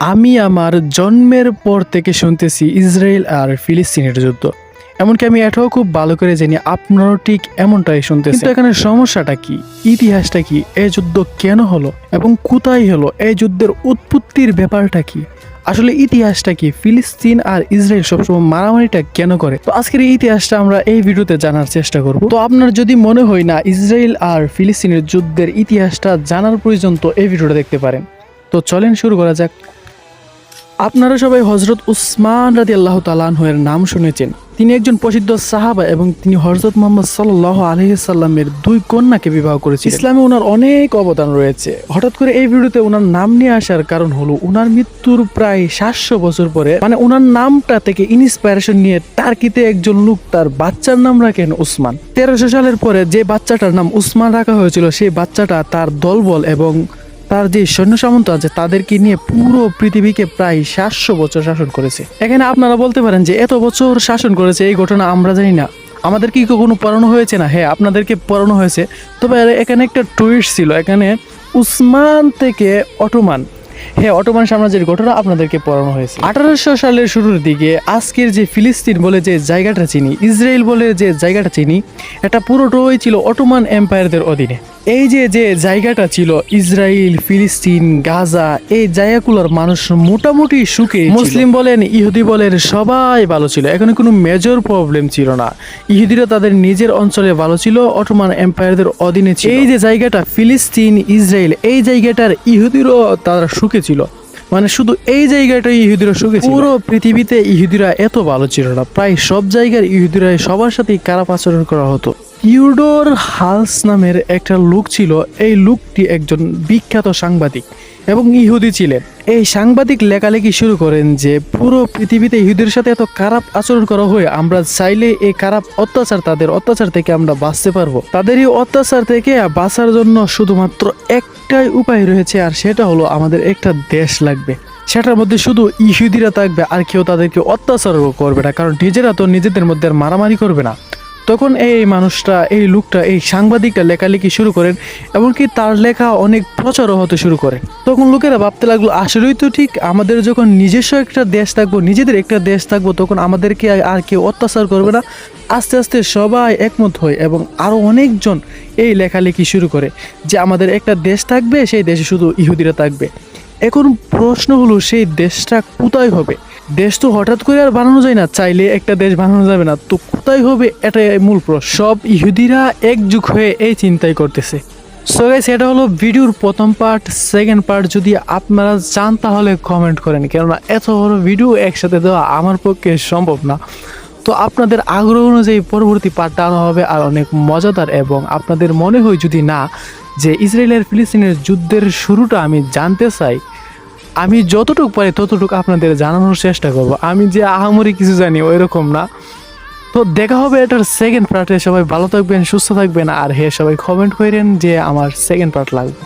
আমি আমার জন্মের পর থেকে শুনতেছি ইসরায়েল আর ফিলিস্তিনের যুদ্ধ। এমনকি আমি এটাও খুব ভালো করে জানি, আপনারাও ঠিক এমনটাই শুনতেছি কিন্তু এখানে সমস্যাটা কি? ইতিহাসটা কি? এই যুদ্ধ কেন হলো? এবং কোথায় হলো? এই যুদ্ধের উৎপত্তির ব্যাপারটা কি? আসলে ইতিহাসটা কি? ফিলিস্তিন আর ইসরায়েল সবসময় মারামারিটা কেন করে? তো আজকের এই ইতিহাসটা আমরা এই ভিডিওতে জানার চেষ্টা করব। তো আপনার যদি মনে হয় না, ইসরায়েল আর ফিলিস্তিনের যুদ্ধের ইতিহাসটা জানার প্রয়োজন তো এই ভিডিওটা দেখতে পারেন। তো চলেন শুরু করা যাক। আপনারা সবাই হজরত উসমান রাদি আল্লাহ তালাহের নাম শুনেছেন। তিনি একজন প্রসিদ্ধ সাহাবা এবং তিনি হজরত মোহাম্মদ সাল্লাহ আলহিসাল্লামের দুই কন্যাকে বিবাহ করেছেন ইসলামে ওনার অনেক অবদান রয়েছে। হঠাৎ করে এই ভিডিওতে ওনার নাম নিয়ে আসার কারণ হলো ওনার মৃত্যুর প্রায় সাতশো বছর পরে মানে ওনার নামটা থেকে ইন্সপায়ারেশন নিয়ে টার্কিতে একজন লোক তার বাচ্চার নাম রাখেন উসমান। তেরোশো সালের পরে যে বাচ্চাটার নাম উসমান রাখা হয়েছিল, সেই বাচ্চাটা তার দলবল এবং তার যে সৈন্য সামন্ত আছে তাদেরকে নিয়ে পুরো পৃথিবীকে প্রায় সাতশো বছর শাসন করেছে? এখানে আপনারা বলতে পারেন যে এত বছর শাসন করেছে, এই ঘটনা আমরা জানি না। আমাদের কি কখনো পড়ানো হয়েছে না? হ্যাঁ আপনাদেরকে পড়ানো হয়েছে। তবে এখানে একটা টুইস্ট ছিল, এখানে উসমান থেকে অটোমান হ্যাঁ অটোমান সাম্রাজ্যের ঘটনা আপনাদেরকে পড়ানো হয়েছে। আঠারোশো সালের শুরুর দিকে আজকের যে ফিলিস্তিন বলে যে জায়গাটা চিনি, ইসরায়েল বলে যে জায়গাটা চিনি, এটা পুরোটাই ছিল অটোমান এম্পায়ারদের অধীনে। এই যে যে জায়গাটা ছিল ইসরায়েল, ফিলিস্তিন, গাজা, এই জায়গাগুলোর মানুষ মোটামুটি সুখে মুসলিম বলেন, ইহুদি বলেন, সবাই ভালো ছিল। এখানে কোনো মেজর প্রবলেম ছিল না। ইহুদিরা তাদের নিজের অঞ্চলে ভালো ছিল, অটোমান এম্পায়ারদের অধীনে ছিল। এই যে জায়গাটা ফিলিস্তিন, ইসরায়েল, এই জায়গাটার ইহুদিরও তারা সুখে ছিল। মানে শুধু এই জায়গাটাই ইহুদিরা সুখে পুরো পৃথিবীতে ইহুদিরা এত ভালো ছিল না। প্রায় সব জায়গার ইহুদিরা সবার সাথেই খারাপ আচরণ করা হতো। ইউডোর হালস নামের একটা লোক ছিল। এই লোকটি একজন বিখ্যাত সাংবাদিক এবং ইহুদি ছিলেন। এই সাংবাদিক লেখালেখি শুরু করেন যে, পুরো পৃথিবীতে ইহুদির সাথে এত খারাপ আচরণ করা হয় আমরা চাইলে এই খারাপ অত্যাচার, তাদের অত্যাচার থেকে আমরা বাঁচতে পারব। তাদের এই অত্যাচার থেকে বাঁচার জন্য শুধুমাত্র একটাই উপায় রয়েছে, আর সেটা হলো আমাদের একটা দেশ লাগবে। সেটার মধ্যে শুধু ইহুদিরা থাকবে, আর কেউ তাদেরকে অত্যাচারও করবে না, কারণ নিজেরা তো নিজেদের মধ্যে মারামারি করবে না। তখন এই মানুষটা, এই লোকটা, এই সাংবাদিকটা লেখালেখি শুরু করেন এমনকি তার লেখা অনেক প্রচারও হতে শুরু করে। তখন লোকেরা ভাবতে লাগল, আসলেই তো ঠিক আমাদের যখন নিজস্ব একটা দেশ থাকব, নিজেদের একটা দেশ থাকব, তখন আমাদেরকে আর কেউ অত্যাচার করবে না। আস্তে আস্তে সবাই একমত হয় এবং আরও অনেকজন এই লেখালেখি শুরু করে যে আমাদের একটা দেশ থাকবে, সেই দেশে শুধু ইহুদিরা থাকবে। এখন প্রশ্ন হলো, সেই দেশটা কোথায় হবে? দেশ তো হঠাৎ করে আর বানানো যায় না, চাইলে একটা দেশ বানানো যাবে না। তো কোথায় হবে, এটাই মূল প্রশ্ন। সব ইহুদিরা একযুগ হয়ে এই চিন্তাই করতেছে। সো গাইস এটা হলো ভিডিওর প্রথম পার্ট সেকেন্ড পার্ট যদি আপনারা চান, তাহলে কমেন্ট করেন। কেননা, এত বড় ভিডিও একসাথে দেওয়া আমার পক্ষে সম্ভব না। তো আপনাদের আগ্রহ অনুযায়ী পরবর্তী পার্টটা আনা হবে, আর অনেক মজাদার। এবং আপনাদের মনে হয় যদি না যে ইসরায়েলের ফিলিস্তিনের যুদ্ধের শুরুটা আমি জানতে চাই, আমি যতটুকু পারি ততটুকু আপনাদের জানানোর চেষ্টা করব। আমি যে আহামরি কিছু জানি ওই রকম না। তো দেখা হবে এটার সেকেন্ড পার্টে সবাই ভালো থাকবেন, সুস্থ থাকবেন, আর হে সবাই কমেন্ট করেন যে আমার সেকেন্ড পার্ট লাগবে।